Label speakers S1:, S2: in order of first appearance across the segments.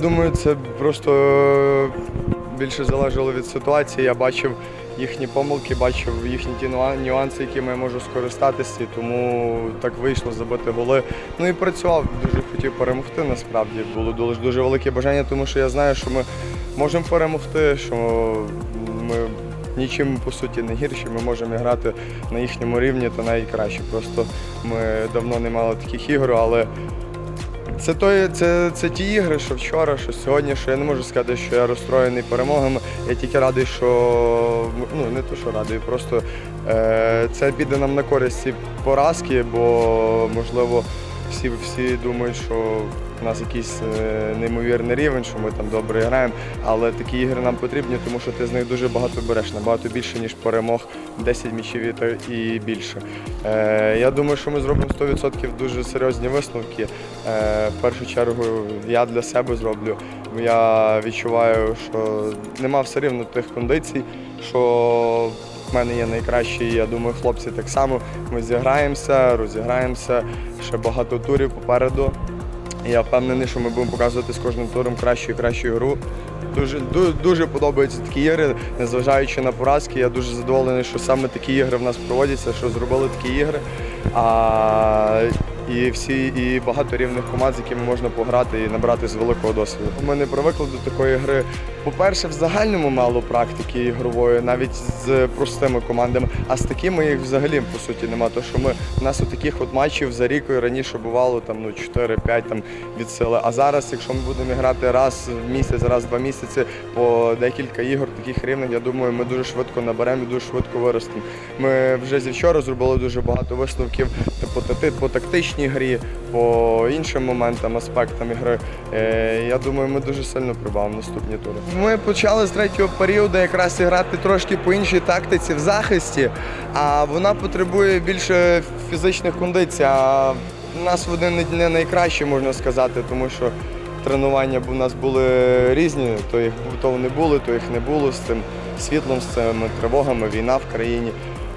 S1: Думаю, це просто більше залежало від ситуації. Я бачив їхні помилки, бачив їхні ті нюанси, якими я можу скористатися, тому так вийшло забити голи. Ну і працював, дуже хотів перемогти. Насправді було дуже, дуже велике бажання, тому що я знаю, що ми можемо перемогти, що ми нічим по суті не гірші. Ми можемо грати на їхньому рівні та навіть краще. Просто ми давно не мали таких ігор, але. Це, той, це, це ті ігри, що вчора, що сьогодні, що я не можу сказати, що я розстроєний перемогами. Я тільки радий, що ну не то, що радий, просто е, це піде нам на користь ці поразки, бо можливо всі, всі думають, що у нас якийсь е, неймовірний рівень, що ми там добре граємо. Але такі ігри нам потрібні, тому що ти з них дуже багато береш, набагато більше, ніж перемог, 10 м'ячів і і більше. Е, я думаю, що ми зробимо 100% дуже серйозні висновки. Е, в першу чергу я для себе зроблю. Я відчуваю, що нема все рівно тих кондицій, що в мене є найкращі. Я думаю, хлопці так само. Ми зіграємося, розіграємося. Ще багато турів попереду. Я впевнений, що ми будемо показувати з кожним туром кращу і кращу гру. Дуже, дуже, дуже подобаються такі ігри, незважаючи на поразки. Я дуже задоволений, що саме такі ігри в нас проводяться, що зробили такі ігри. А, і всі, і багато рівних команд, з якими можна пограти і набрати з великого досвіду. Ми не привикли до такої гри. По-перше, в загальному мало практики ігрової, навіть з простими командами. А з такими їх взагалі по суті нема. То що ми у нас от таких от матчів за рік раніше бувало там ну 4-5 там від сили. А зараз, якщо ми будемо грати раз в місяць, раз в два місяці по декілька ігор таких рівних, я думаю, ми дуже швидко наберемо і дуже швидко виростемо. Ми вже зі вчора зробили дуже багато висновків тати- по тактичній грі, по іншим моментам, аспектам ігри. Е, я думаю, ми дуже сильно прибавимо наступні тури. Ми почали з третього періоду якраз грати трошки по іншій тактиці в захисті, а вона потребує більше фізичних кондицій. А у нас вони не- найкращі, можна сказати, тому що тренування у нас були різні, то їх то вони були, то їх не було з цим світлом, з цими тривогами, війна в країні.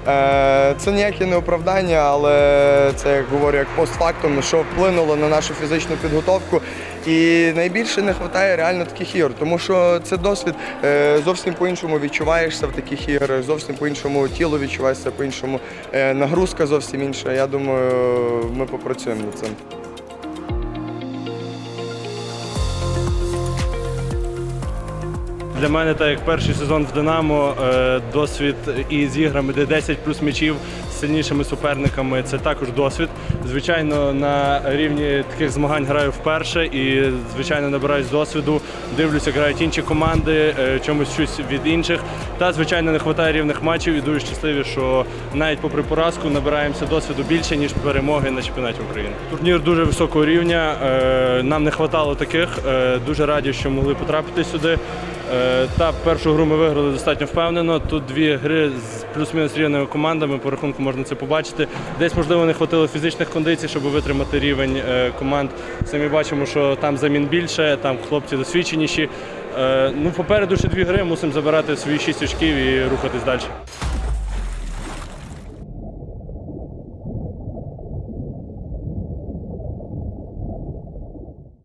S1: Е, Це ніяке не оправдання, але це як говорю, як постфактум, що вплинуло на нашу фізичну підготовку. І найбільше не вистачає реально таких ігор, тому що це досвід е, зовсім по-іншому відчуваєшся в таких іграх, зовсім по-іншому тіло відчуваєшся, по-іншому е, нагрузка зовсім інша. Я думаю, ми попрацюємо над цим.
S2: Для мене, так як перший сезон в Динамо, е, досвід із іграми, де 10 плюс м'ячів з сильнішими суперниками, це також досвід. Звичайно, на рівні таких змагань граю вперше і, звичайно, набираюсь досвіду. Дивлюся, грають інші команди, е, чомусь щось від інших. Та, звичайно, не вистачає рівних матчів і дуже щасливі, що навіть попри поразку набираємося досвіду більше, ніж перемоги на чемпіонаті України. Турнір дуже високого рівня. е, Нам не вистачало таких. Дуже раді, що могли потрапити сюди. Е, Та першу гру ми виграли достатньо впевнено. Тут дві гри з плюс-мінус рівними командами. По рахунку можна це побачити. Десь можливо не вистачило фізичних кондицій, щоб витримати рівень е, команд. Самі бачимо, що там замін більше, там хлопці досвідченіші. Е, Ну, попереду ще дві гри, мусимо забирати свої шість очків і рухатись далі.